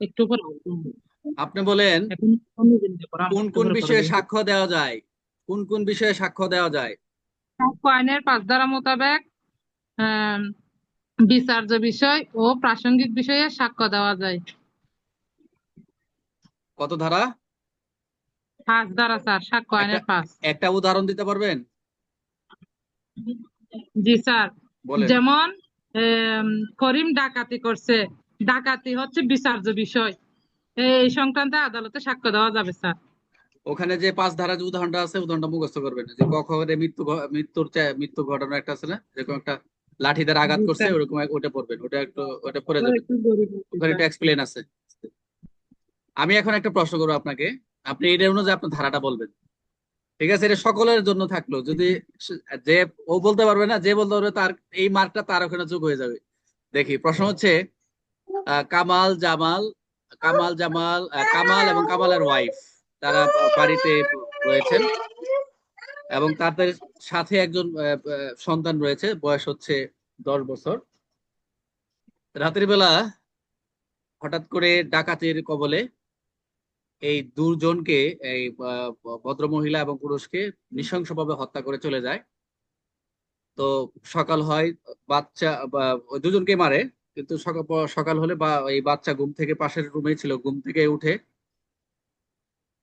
একটু পরে আপনি বলেন কোন কোন বিষয়ে সাক্ষ্য দেওয়া যায়? কোন কোন বিষয়ে সাক্ষ্য দেওয়া যায়? সাক্ষ্য আইনের পাঁচ ধারা মোতাবেক বিচার্য বিষয় ও প্রাসঙ্গিক বিষয়ে সাক্ষ্য দেওয়া যায়। কত ধারা? পাঁচ ধারা স্যার সাক্ষ্য আইনের পাঁচ। একটা উদাহরণ দিতে পারবেন? জি স্যার। যেমন করিম ডাকাতি করছে। ডাকাতি হচ্ছে বিচার্য বিষয়। এই সংক্রান্তে আদালতে সাক্ষ্য দেওয়া যাবে স্যার। ওখানে যে পাঁচ ধারা যে উদাহরণটা আছে উদাহরণটা মুখস্থ করবেন যে কখনে মৃত্যু মৃত্যুর মৃত্যু ঘটনা একটা আছে না? যেরকম একটা লাঠি দ্বারা আঘাত করছে ওরকম ওটা পড়বেন। ওটা একটু ওটা পড়ে যাবেন ওখানে একটা এক্সপ্লেন আছে। আমি এখন একটা প্রশ্ন করব আপনাকে। আপনি এটা অনুযায়ী আপনার ধারাটা বলবেন। ঠিক আছে? এটা সকলের জন্য থাকল। যদি যে ও বলতে পারবে না যে বলতে পারবে তার এই মার্কটা তার ওখানে যোগ হয়ে যাবে। দেখি প্রশ্ন হচ্ছে কামাল জামাল কামাল জামাল কামাল এবং কামালের ওয়াইফ তারা বাড়িতে রয়েছেন। এবং তাদের সাথে একজন সন্তান রয়েছে, বয়স হচ্ছে দশ বছর। রাতের বেলা হঠাৎ করে ডাকাতের কবলে এই দুজনকে এই ভদ্র মহিলা এবং পুরুষকে নৃশংসভাবে হত্যা করে চলে যায়। তো সকাল হয়, বাচ্চা দুজনকে মারে। কিন্তু সকাল হলে বা, এই বাচ্চা ঘুম থেকে পাশের রুমে ছিল, ঘুম থেকে উঠে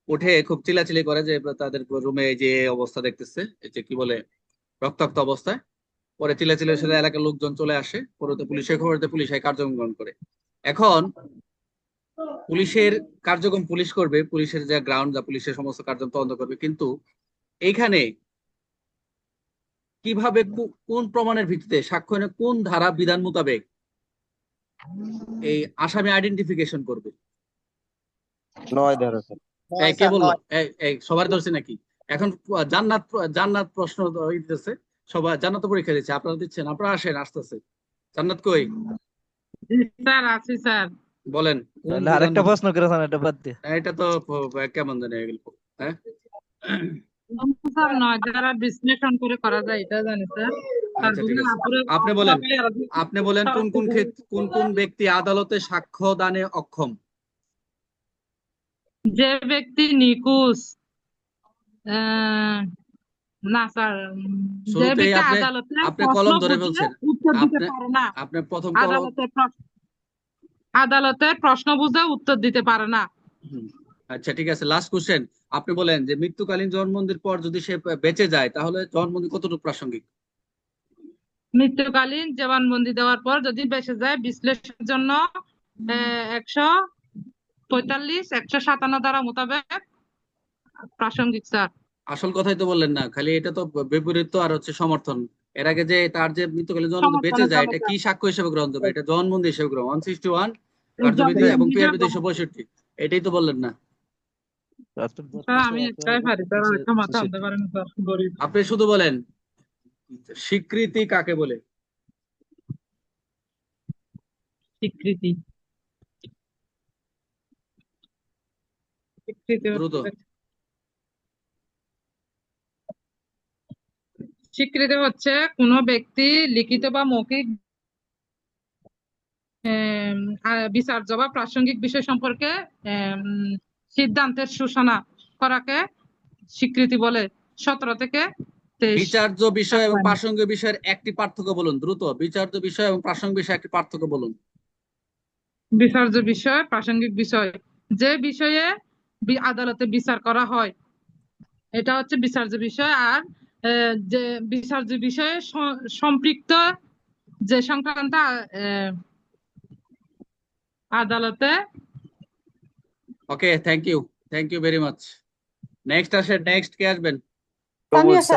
উঠে খুব চিল্লাচিল্লি করে যে তাদের রুমে যে অবস্থা দেখতেছে যে কি বলে, রক্তাক্ত অবস্থায়। পরে চিল্লাচিল্লির সাথে এলাকার লোকজন চলে আসে পরে তো পুলিশের খবরতে পুলিশ, এই কার্যক্রম গ্রহণ করে। এখন পুলিশের কার্যক্রম পুলিশ করবে, পুলিশের যে গ্রাউন্ড যা পুলিশের সমস্ত কার্যক্রম তদন্ত করবে, কিন্তু এইখানে কীভাবে কোন প্রমাণের ভিত্তিতে, সাক্ষ্য কোন ধারা বিধান মোতাবেক এই আসামি আইডেন্টিফিকেশন করবে। নয় ধারা স্যার এই কে বলল? এই সবার ধরছে নাকি? এখন জান্নাত জান্নাত প্রশ্ন দিতেছে সবাই জান্নাত পরীক্ষা দিচ্ছে। আপনারা দিচ্ছেন আপনারা আসেন আসতেছে। জান্নাত কই? স্যার আছি স্যার। বলেন। তাহলে আরেকটা প্রশ্ন করেছেন এটা বাদ দিয়ে। এটা তো কেমন জানি এগুলো হ্যাঁ। স্যার নয় ধারা বিশ্লেষণ করে করা যায় এটা জানি স্যার। আচ্ছা আপনি বলেন আপনি বলেন কোন কোন ক্ষেত্রে কোন কোন ব্যক্তি আদালতে সাক্ষ্য দানে অক্ষম? যে ব্যক্তি নিখোঁজ না স্যার যে ব্যক্তি আপনি- আদালতে আপনি কলম ধরে বলছেন। আপনি- পারে না। আপনি প্রথম কলম আদালতে প্রশ্ন বুঝে উত্তর দিতে পারে না। আচ্ছা ঠিক আছে। লাস্ট কোশ্চেন আপনি বলেন যে মৃত্যুকালীন জন্মন্দির পর যদি সে বেঁচে যায় তাহলে জন্মদিন কতটুকু প্রাসঙ্গিক? মৃত্যুকালীন জবানবন্দি দেওয়ার পর যদি বেঁচে যায় বিশ্লেষণের জন্য একশো পঁয়তাল্লিশ একশো সাতান্ন ধারা মোতাবেক। প্রাসঙ্গিক স্যার। আসল কথাই তো বললেন না খালি এটা তো বিপরীত আর হচ্ছে সমর্থন। এর আগে যে তার যে মৃত্যুকালীন সমর্থনের বেঁচে যায় এটা কি সাক্ষ্য হিসেবে গ্রহণ করবে? এটা জন্মদিন হিসেবে গ্রহণ ওয়ান সিক্সটি ওয়ান কার্যবিধি এবং পিআরবি দুইশো পঁয়ষট্টি এটাই তো বললেন না। আমি একটাই পারি স্যার মাথা আনতে পারেন গরিব। আপনি শুধু বলেন স্বীকৃতি কাকে বলে? স্বীকৃতি। স্বীকৃতি হচ্ছে- কোনো ব্যক্তি লিখিত বা মৌখিক বিচার্য বা প্রাসঙ্গিক বিষয় সম্পর্কে সিদ্ধান্তের সূচনা করাকে স্বীকৃতি বলে। সতেরো থেকে বিচার্য বিষয় এবং প্রাসঙ্গিক বিষয়ের একটি পার্থক্য বলুন দ্রুত। বিচার্য বিষয় এবং প্রাসঙ্গিক বিষয় একটি পার্থক্য বলুন। বিচার্য বিষয় প্রাসঙ্গিক বিষয়। যে বিষয়ে আদালতে বিচার করা হয় এটা হচ্ছে বিচার্য বিষয়। আর যে বিচার্য বিষয়ে সম্পৃক্ত যে সংক্রান্ত আহ, আদালতে okay thank you thank you very much next আসেন নেক্সট কে আসবেন?